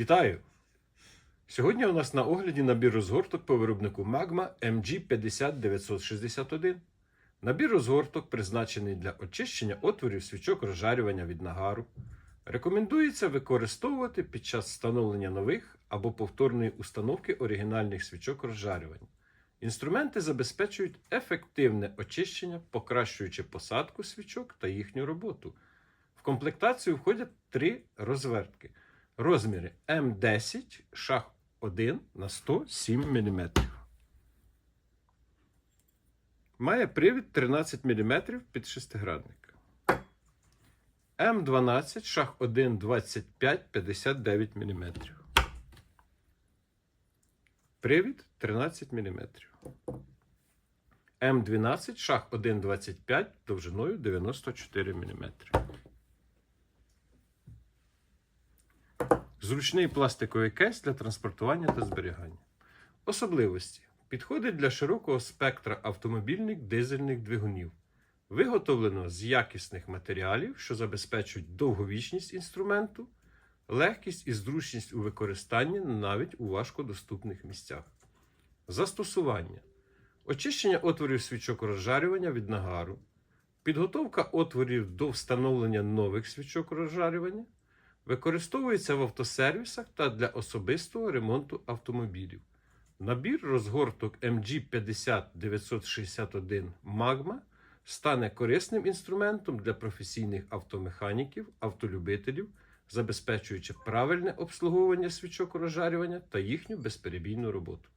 Вітаю! Сьогодні у нас на огляді набір розгорток по виробнику Magma MG50961. Набір розгорток призначений для очищення отворів свічок розжарювання від нагару. Рекомендується використовувати під час встановлення нових або повторної установки оригінальних свічок розжарювання. Інструменти забезпечують ефективне очищення, покращуючи посадку свічок та їхню роботу. В комплектацію входять три розвертки. Розміри М10 шаг 1 на 107 мм. Має привід 13 мм під шестигранник. М12 шаг 1 25 59 мм. Привід 13 мм. М12 шаг 1 25 довжиною 94 мм. Зручний пластиковий кейс для транспортування та зберігання. Особливості. Підходить для широкого спектра автомобільних дизельних двигунів. Виготовлено з якісних матеріалів, що забезпечують довговічність інструменту, легкість і зручність у використанні навіть у важкодоступних місцях. Застосування. Очищення отворів свічок розжарювання від нагару, підготовка отворів до встановлення нових свічок розжарювання, використовується в автосервісах та для особистого ремонту автомобілів. Набір розгорток MG50961 Magma стане корисним інструментом для професійних автомеханіків, автолюбителів, забезпечуючи правильне обслуговування свічок розжарювання та їхню безперебійну роботу.